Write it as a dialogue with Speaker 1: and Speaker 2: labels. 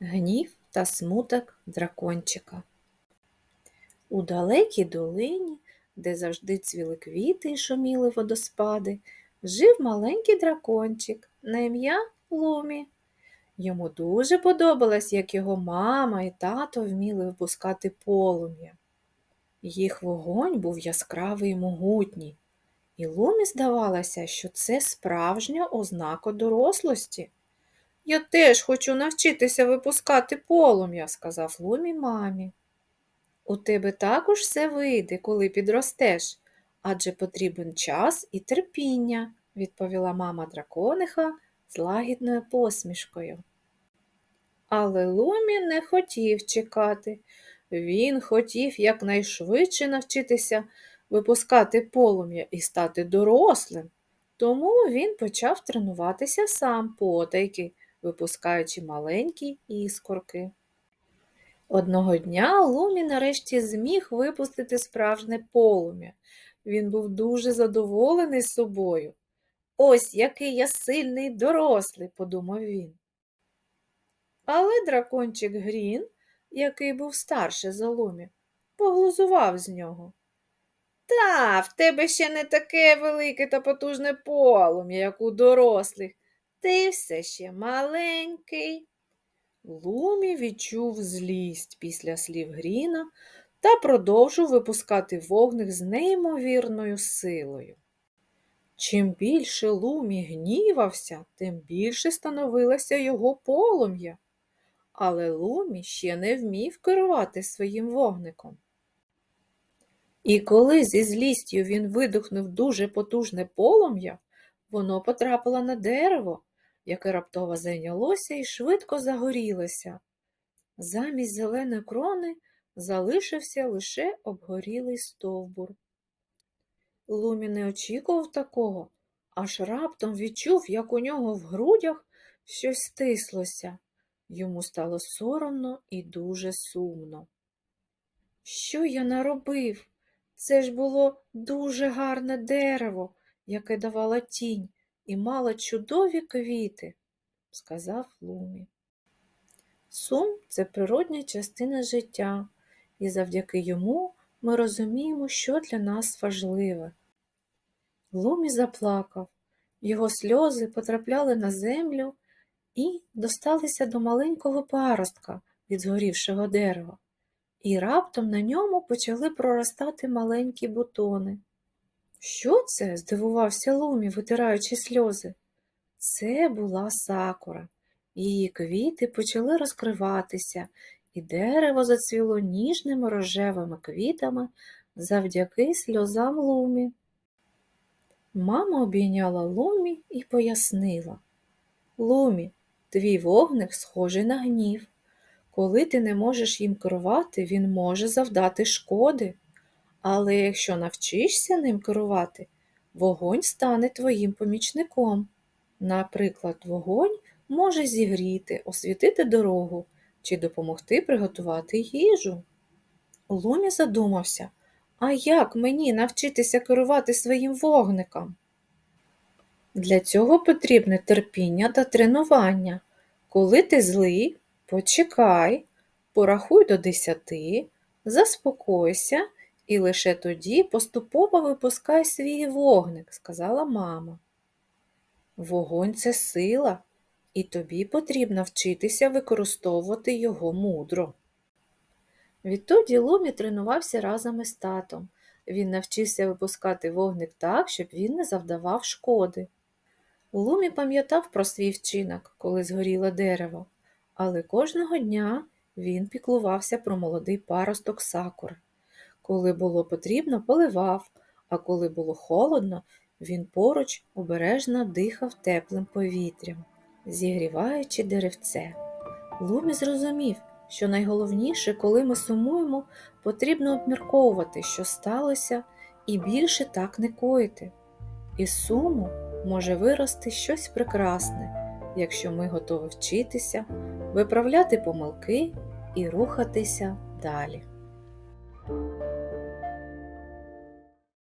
Speaker 1: Гнів та смуток дракончика. У далекій долині, де завжди цвіли квіти і шуміли водоспади, жив маленький дракончик на ім'я Лумі. Йому дуже подобалось, як його мама і тато вміли випускати полум'я. Їх вогонь був яскравий і могутній, і Лумі здавалося, що це справжня ознака дорослості. Я теж хочу навчитися випускати полум'я, сказав Лумі мамі. У тебе також все вийде, коли підростеш, адже потрібен час і терпіння, відповіла мама дракониха з лагідною посмішкою. Але Лумі не хотів чекати. Він хотів якнайшвидше навчитися випускати полум'я і стати дорослим. Тому він почав тренуватися сам потайки, випускаючи маленькі іскорки. Одного дня Лумі нарешті зміг випустити справжнє полум'я. Він був дуже задоволений собою. Ось який я сильний дорослий, подумав він. Але дракончик Грін, який був старше за Лумі, поглузував з нього. Та, в тебе ще не таке велике та потужне полум'я, як у дорослих. Ти все ще маленький. Лумі відчув злість після слів Гріна та продовжив випускати вогник з неймовірною силою. Чим більше Лумі гнівався, тим більше становилося його полум'я. Але Лумі ще не вмів керувати своїм вогником. І коли зі злістю він видухнув дуже потужне полум'я, воно потрапило на дерево, яке раптово зайнялося і швидко загорілося. Замість зеленої крони залишився лише обгорілий стовбур. Лумі не очікував такого, аж раптом відчув, як у нього в грудях щось стислося. Йому стало соромно і дуже сумно. Що я наробив? Це ж було дуже гарне дерево, яке давало тінь і мало чудові квіти, сказав Лумі. Сум це природня частина життя, і завдяки йому ми розуміємо, що для нас важливе. Лумі заплакав, його сльози потрапляли на землю і досталися до маленького паростка від згорівшого дерева, і раптом на ньому почали проростати маленькі бутони. Що це? здивувався Лумі, витираючи сльози. Це була сакура. Її квіти почали розкриватися, і дерево зацвіло ніжними рожевими квітами завдяки сльозам Лумі. Мама обійняла Лумі і пояснила Лумі, твій вогник схожий на гнів. Коли ти не можеш їм керувати, він може завдати шкоди. Але якщо навчишся ним керувати, вогонь стане твоїм помічником. Наприклад, вогонь може зігріти, освітити дорогу чи допомогти приготувати їжу. Лумі задумався, а як мені навчитися керувати своїм вогником? Для цього потрібне терпіння та тренування. Коли ти злий, почекай, порахуй до десяти, заспокойся і лише тоді поступово випускай свій вогник, сказала мама. Вогонь це сила, і тобі потрібно вчитися використовувати його мудро. Відтоді Лумі тренувався разом із татом. Він навчився випускати вогник так, щоб він не завдавав шкоди. Лумі пам'ятав про свій вчинок, коли згоріло дерево, але кожного дня він піклувався про молодий паросток сакури. Коли було потрібно, поливав, а коли було холодно, він поруч обережно дихав теплим повітрям, зігріваючи деревце. Лумі зрозумів, що найголовніше, коли ми сумуємо, потрібно обмірковувати, що сталося, і більше так не коїти. Із суму може вирости щось прекрасне, якщо ми готові вчитися, виправляти помилки і рухатися далі.